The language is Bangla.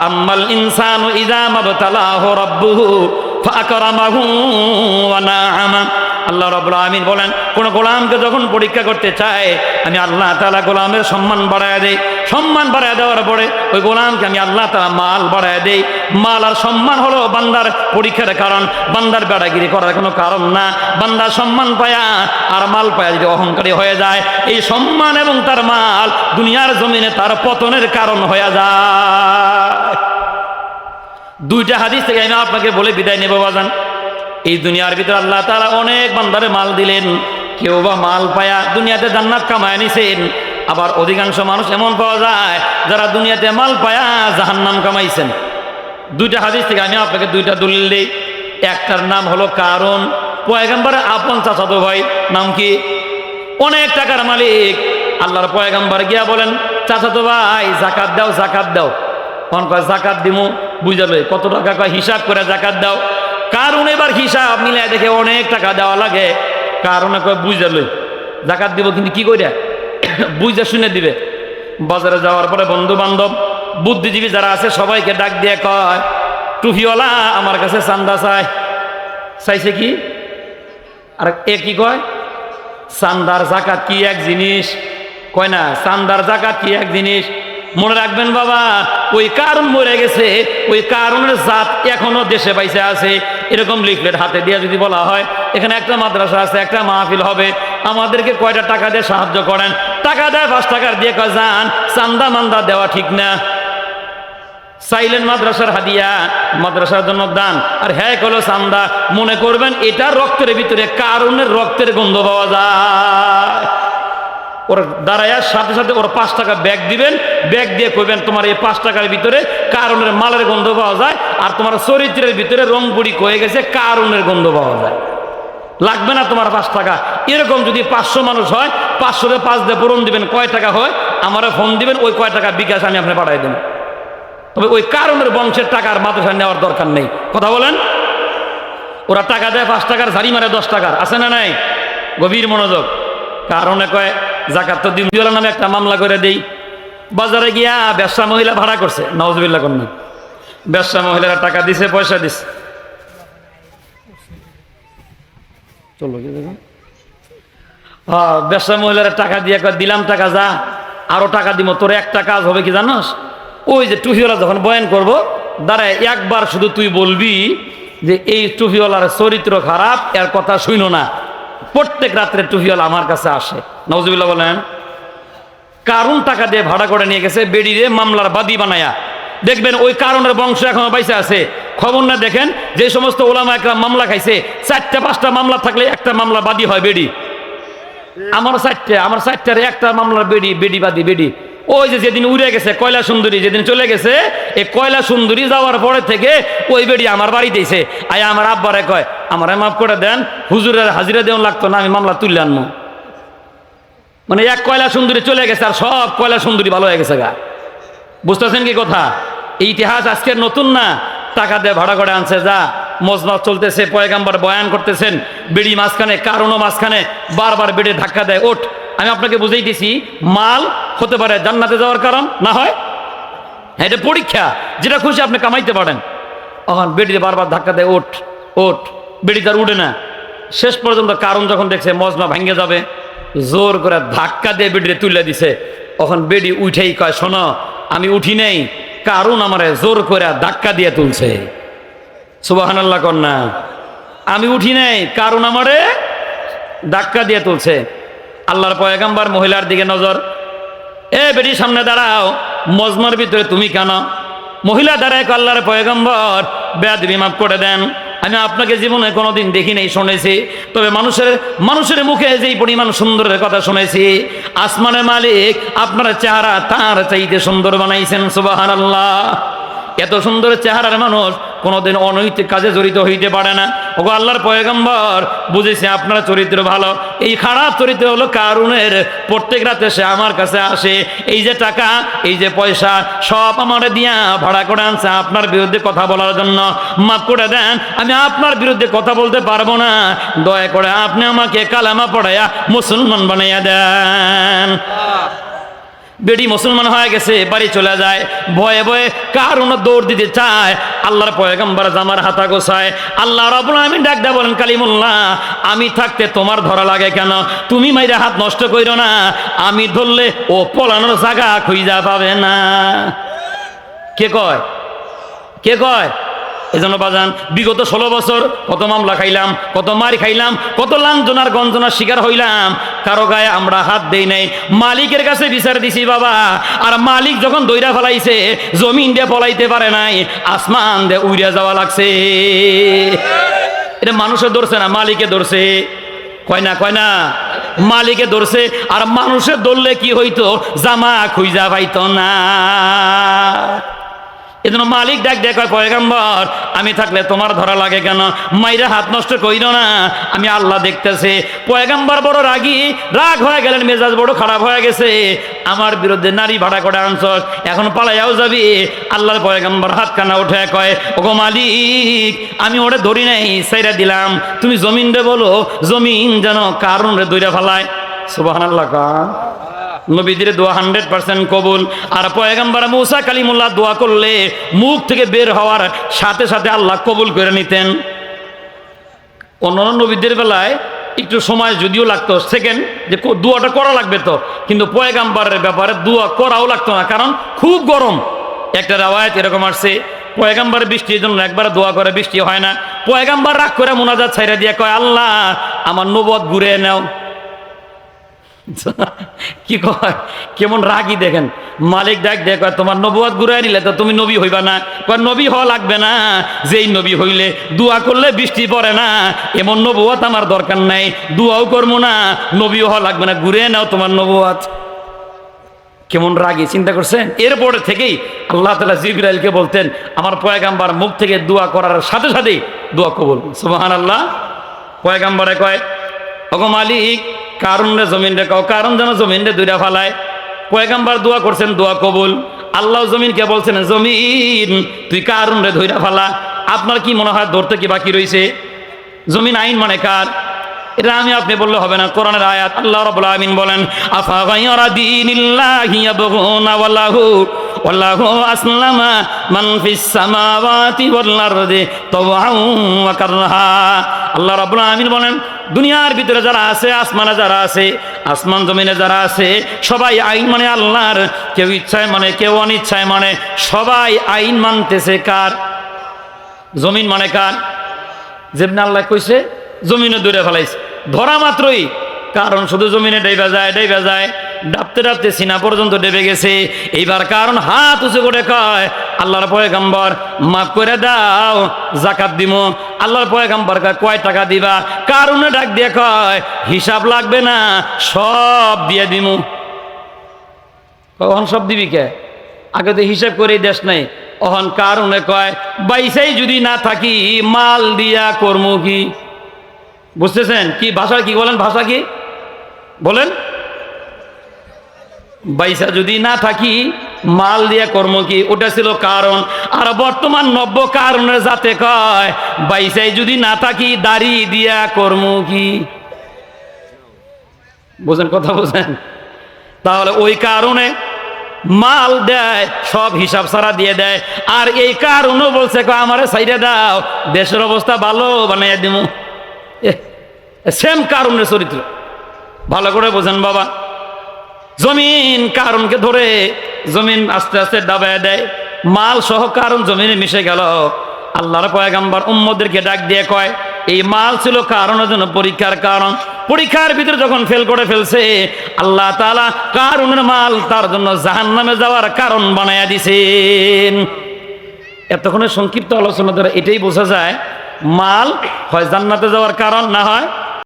ফাআম্মাল ইনসানু ইযা মাবতালাহু রাব্বুহু ফাআকরামাহু ওয়া নাআমা। আল্লাহ রাব্বুল আলামিন বলেন, কোন গোলামকে যখন পরীক্ষা করতে চায়, আমি আল্লাহ তাআলা গোলামের সম্মান বাড়ায় দেই। সম্মান বাড়ায় দেওয়ার পরে ওই গোলামকে আমি আল্লাহ তাআলা মাল বাড়ায় দেই। মাল আর সম্মান হলো বান্দার পরীক্ষার কারণ। বান্দার বেড়াগিরি করার কোনো কারণ না। বান্দার সম্মান পায়া আর মাল পায়া যদি অহংকারী হয়ে যায়, এই সম্মান এবং তার মাল দুনিয়ার জমিনে তার পতনের কারণ হয়ে যায়। দুইটা হাদিস থেকে আমি আপনাকে বলে বিদায় নেব, বাজান। এই দুনিয়ার ভিতরে আল্লাহ তারা অনেক বান্দারে মাল দিলেন। কেউ বা মাল পায়া দুনিয়াতে জান্নাত কামায় নিছেন। আবার অধিকাংশ মানুষ এমন পাওয়া যায়, যারা দুনিয়াতে মাল পায়া জাহান্নাম কামাইছেন। দুইটা হাদিস থেকে আমি আপনাকে দুইটা দলিল দিই। একটার নাম হলো কারণ। পয়গাম্বারের আপন চাচাতো ভাই, নাম কি? অনেক টাকার মালিক। আল্লাহর পয়গাম্বার গিয়া বলেন, চাচাতো ভাই, জাকাত দাও জাকাত দাও। কোন কয়, জাকাত দিমু। বুঝালো কত টাকা কয় হিসাব করে জাকাত দাও। কারণ এবার হিসাব মিলে দেখে অনেক টাকা দেওয়া লাগে। কারণে কয় বুঝালো জাকাত দিব কিন্তু কি কইরা? বুঝা শুনে দিবে। বাজারে যাওয়ার পরে বন্ধু বান্ধব বুদ্ধিজীবী যারা আছে, সবাইকে ডাক দিয়ে কয়, টুফিওয়ালা, আমার কাছে চান্দা চায় চাইছে কি? আর এ কি কয়? চান্দার জাকাত কি এক জিনিস? কয় না, চান্দার জাকাত কি এক জিনিস? মনে রাখবেন বাবা, ওই কারণ মরে গেছে, ওই কারণের জাত এখনও দেশে পাইছে আছে। এরকম লিফলেট হাতে দিয়ে যদি বলা হয়, এখানে একটা মাদ্রাসা আছে, একটা মাহফিল হবে। আমাদেরকে কয়টা টাকা দিয়ে সাহায্য করেন? টাকা দেয়, পাঁচ টাকার দিয়ে কয় যান চান্দা মান্দা দেওয়া ঠিক না। চাইলেন মাদ্রাসার হাদিয়া, মাদ্রাসার জন্য দান। আর হ্যাঁ কলো চান্দা। মনে করবেন, এটা রক্তের ভিতরে কারণের রক্তের গন্ধ পাওয়া যায়। ওর দাঁড়াইয়ার সাথে সাথে ওর পাঁচ টাকা ব্যাগ দিবেন। ব্যাগ দিয়ে কইবেন, তোমার এই পাঁচ টাকার ভিতরে কারণের মালের গন্ধ পাওয়া যায় আর তোমার চরিত্রের ভিতরে রং বুড়ি কয়ে গেছে, কারণের গন্ধ পাওয়া যায়। লাগবে না তোমার পাঁচ টাকা। এরকম যদি পাঁচশো মানুষ হয় পাঁচশোতে পাঁচ দিয়ে পূরণ দিবেন, কয় টাকা হয়? আমারে ফোন দিবেন, ওই কয় টাকা বিকাশ আমি আপনি পাঠাই দেবেন তবে ওই কারণের বংশের টাকার মাদ্রাসা নেওয়ার দরকার নেই। কথা বলেন? ওরা টাকা দেয় পাঁচ টাকার, ঝাড়ি মারে দশ টাকার। আছে না নাই? গভীর মনোযোগ। কারণে কয় জাকাত তো দিমদিওয়ালা নামে একটা মামলা করে দেই। বাজারে গিয়া ব্যবসা মহিলা ভাড়া করছে। নওয়াজবিল্লা কন্যা। ব্যবসা মহিলারা টাকা দিছে, পয়সা দিছে। চলো হ্যাঁ ব্যবসা মহিলারা টাকা দিয়ে দিলাম টাকা, যা। আরও টাকা দিব তোর একটা কাজ হবে কি জানোস? ওই যে টুফিওয়ালা যখন বয়ান করব, দাঁড়ায় একবার শুধু তুই বলবি যে, এই টুফিওয়ালার চরিত্র খারাপ, এর কথা শুইনো না। প্রত্যেক রাত্রে টুফিওয়ালা আমার কাছে আসে। নজরুল্লাহ বলেন কারণ টাকা দিয়ে ভাড়া করে নিয়ে গেছে বেডিরে মামলার বাদী বানায়া। দেখবেন ওই কারণের বংশ এখনও পাইছে আছে। খবর না দেখেন, যে সমস্ত ওলামা একরা মামলা খাইছে, চারটা, পাঁচটা মামলা থাকলে একটা মামলা বাদী হয় বেডি। আমার চারটে, আমার চারটার একটা মামলার বেডি বেডি বাদী, বেডি। ওই যে যেদিন উড়ে গেছে, কয়লা সুন্দরী যেদিন চলে গেছে, এই কয়লা সুন্দরী যাওয়ার পরে থেকে ওই বেডি আমার বাড়ি দিয়েছে। আয় আমার আব্বারে কয় আমারে মাফ করে দেন, হুজুরের হাজিরা দেওয়া লাগতো না, আমি মামলা তুললে আনব মানে এক কয়লা সুন্দরী চলে গেছে আর সব কয়লা সুন্দরী ভালো হয়ে গেছে গা। বুঝতেছেন কি কথা? এই ইতিহাস আজকের নতুন না, টাকা দিয়ে ভাড়া করে আনছে, যা মজমাস চলতেছে, পয়গাম্বার বয়ান করতেছেন, বিড়ি মাঝখানে, কারণও মাঝখানে, বারবার বেড়ে ধাক্কা দেয়। ওঠ, আমি আপনাকে বুঝেই দিছি, মাল হতে পারে জান্নাতে যাওয়ার কারণ, না হয়? হ্যাঁ এটা পরীক্ষা, যেটা খুশি আপনি কামাইতে পারেন। তখন বেডিতে বারবার ধাক্কা দেয়, ওঠ ওঠ। বেডি তার উঠে না। শেষ পর্যন্ত কারণ যখন দেখছে, মজমা ভাঙ্গে যাবে, জোর করে ধাক্কা দিয়ে বেডিতে তুলে দিছে। তখন বেডি উঠেই কয়, শোনো, আমি উঠি নেই, কারণ আমারে জোর করে ধাক্কা দিয়ে তুলছে। সুবাহান আল্লাহ কন্যা আমি উঠি নেই, কারণ আমারে ধাক্কা দিয়ে তুলছে। আল্লাহর পয়গাম্বার মহিলার দিকে নজর। এ বেটি সামনে দাঁড়াও, মজমার ভিতরে তুমি কেন? মহিলা দাঁড়ায় আল্লাহর পয়গম্বর বেদ মাফ করে দেন। আমি আপনাকে জীবনে কোনোদিন দেখি নাই, শুনেছি। তবে মানুষের মানুষের মুখে যেই পরিমাণ সুন্দরের কথা শুনেছি, আসমানের মালিক আপনার চেহারা তার চাইতে সুন্দর বানাইছেন সুবাহ এত সুন্দর চেহারার মানুষ কোনোদিন অনৈতিক কাজে জড়িত হইতে পারে না। ওগো আল্লাহর পয়গম্বর, বুঝেছে আপনার চরিত্র ভালো। এই খারাপ চরিত্র হলো কারুনের। প্রত্যেক রাতে সে আমার কাছে আসে। এই যে টাকা, এই যে পয়সা, সব আমার দিয়া ভাড়া করে আনছে আপনার বিরুদ্ধে কথা বলার জন্য। মাফ করে দেন, আমি আপনার বিরুদ্ধে কথা বলতে পারব না। দয়া করে আপনি আমাকে কালামা পড়াইয়া মুসলমান বানাইয়া দেন। বেডি মুসলমান হয়ে গেছে, বাড়ি চলে যায়, ভয়ে ভয়ে কারণ দৌড় দিতে চায়, আল্লাহর পয়গম্বর জামার হাতা গোছায়, আল্লাহ রবুল আমি ডাক দেয়া বলেন, কালিমুল্লাহ, আমি থাকতে তোমার ধরা লাগে কেন? তুমি মাইরে হাত নষ্ট কইরো না, আমি ধরলে ও পলানোর জায়গা খুঁজা পাবে না। কে কয়? কে কয়? এজন্য বাজান, বিগত ষোলো বছর কত মামলা খাইলাম, কত মার খাইলাম, কত লাঞ্ছনার গঞ্জনার শিকার হইলাম, কারও গায়ে আমরা হাত দেই নাই। মালিকের কাছে বিচার দিছি বাবা, আর মালিক যখন দইরা ফলাইছে, জমিন দিয়ে ফলাইতে পারে নাই, আসমান দিয়ে উড়িয়া যাওয়া লাগছে। এটা মানুষে ধরছে না, মালিকে ধরছে। কয় না কয় না, মালিকে ধরছে, আর মানুষের ধরলে কি হইতো, জামা খুঁজা পাইতো না। এজন্য মালিক ডাক দেখ পয়গাম্বর, আমি থাকলে তোমার ধরা লাগে কেন? মাইরা হাত নষ্ট কইর না। আমি আল্লাহ দেখতেছে। পয়গাম্বর বড় রাগী। রাগ হয়ে গেলেন, মেজাজ বড় খারাপ হয়ে গেছে। আমার বিরুদ্ধে নারী ভাড়া করে আনছস, এখন পালাইয়াও যাবি। আল্লাহর পয়গাম্বর হাত কানা উঠে কয়, ওগো মালিক, আমি ওরে ধরি নাই সাইরা দিলাম। তুমি জমিন রে বলো, জমিন যেন কারণ রে দইরা ফেলায়। সুবাহ আল্লাহ নবীদের দোয়া হান্ড্রেড পার্সেন্ট কবুল। আর পয়গাম্বার মৌসা কালিমুল্লাহ দোয়া করলে মুখ থেকে বের হওয়ার সাথে সাথে আল্লাহ কবুল করে নিতেন। অন্যান্য নবীদের বেলায় একটু সময় যদিও লাগতো সেকেন্ড যে দোয়াটা করা লাগবে তো। কিন্তু পয়গাম্বারের ব্যাপারে দোয়া করাও লাগতো না, কারণ খুব গরম। একটা রাওয়ায়ত এরকম আসছে, পয়গাম্বার বৃষ্টির জন্য একবার দোয়া করে বৃষ্টি হয় না। পয়গাম্বার রাগ করে মোনাজাত ছাইরা দিয়ে কয়, আল্লাহ, আমার নবদ ঘুরে নাও। কি কয়? কেমন রাগি দেখেন। মালিক ডাক দেখ তোমার নবুয়াত ঘুরাই নিলে তো তুমি নবী হইবা না। কয়, নবী হওয়া লাগবে না। যেই নবী হইলে দোয়া করলে বৃষ্টি পড়ে না। এমন নবুয়াত আমার দরকার নাই। দোয়াও করব না। নবী হওয়া লাগবে না। ঘুরে নাও তোমার নবুয়াত কেমন রাগি, চিন্তা করছেন? এরপরে থেকেই আল্লাহ তালা জিবরাইলকে বলতেন, আমার পয়গাম্বার মুখ থেকে দোয়া করার সাথে সাথেই দোয়া কবুল। সুবাহান আল্লাহ পয়গাম্বারে কয়, ওগো মালিক কারণ রে জমিন রে কাও, কারণ যেন জমিন রে দুইটা ফালায়। পয়গাম্বার দোয়া করছেন, দোয়া কবুল। আল্লাহ জমিনকে বলছেন, জমিন, তুই কারণ রে ধইরা ফালা। আপনার কি মনে হয় ধরতে কি বাকি রয়েছে জমিন আইন মানে কার? এটা আমি আপনি বললে হবে না, কোরআনের আয়াত। আল্লাহ রাব্বুল আমিন বলেন, আফা গায়রা দীনিল্লাহি ইয়াবগুনা ওয়াল্লাহু ওয়াল্লাহু আসলামা মান ফিস সামাওয়াতি ওয়াল আরদি ওয়া কারহা। আল্লাহ রাব্বুল আমিন বলেন দুনিয়ার ভিতরে যারা আছে, আসমানে যারা আছে, আসমান জমিনে যারা আছে, সবাই আইন মানে আল্লাহর, কেউ ইচ্ছায় মানে কেউ অনিচ্ছায় মানে সবাই আইন মানতেছে কার? জমিন মানে কার? যেমনি আল্লাহ কইছে জমিনে দূরে ফেলাইছে। ধরা মাত্রই, কারণ শুধু জমিনে ডাইবা যায় ডাইবা যায়। ডাবতে ডাবতে সিনা পর্যন্ত ডেবে গেছে। এইবার কারণ হাত উঁচু করে কয়, আল্লাহর পয়গাম্বর, মাফ করে দাও, জাকাত দিব আল্লাহর পয়গাম্বর কয় টাকা দিবা? কারণে ডাক দিয়ে কয়, হিসাব লাগবে না, সব দিয়ে দিমু। কখন সব দিবি কে? আগে তো হিসাব করে দেশ নাই। অহন কারণে কয়, বাইসাই যদি না থাকি, মাল দিয়া কর্ম কি? বুঝতেছেন? কি ভাষা কি বলেন? ভাষা কি? বলেন। বাইসা যদি না থাকি, মাল দিয়া কর্ম কি? ওটা ছিল কারণ। আর বর্তমান নব্য কারণের যাতে কয়, বাইসাই যদি না থাকি, দাড়ি দিয়া কর্ম কি? বোঝেন কথা বোঝেন? তাহলে ওই কারণে মাল দেয়, সব হিসাব সারা দিয়ে দেয়। আর এই কারণও বলছে আমারে সাইডে দাও, দেশের অবস্থা ভালো, বানাইয়া দিব সেম কারণের চরিত্র। ভালো করে বোঝেন বাবা। জমিন কারণকে ধরে জমিন আস্তে আস্তে দাবায় দেয়। মাল সহ কারণ জমিনে মিশে গেল। আল্লাহর পয়গাম্বার উম্মদেরকে ডাক দিয়ে কয়, এই মাল ছিল কারণের জন্য পরীক্ষার কারণ। পরীক্ষার ভিতরে যখন ফেল করে ফেলছে, আল্লাহ তাআলা কারণের মাল তার জন্য জাহান্নামে যাওয়ার কারণ বানাইয়া দিছেন। এতক্ষণের সংক্ষিপ্ত আলোচনা দ্বারা এটাই বোঝা যায়, মাল হয় জান্নাতে যাওয়ার কারণ, না হয়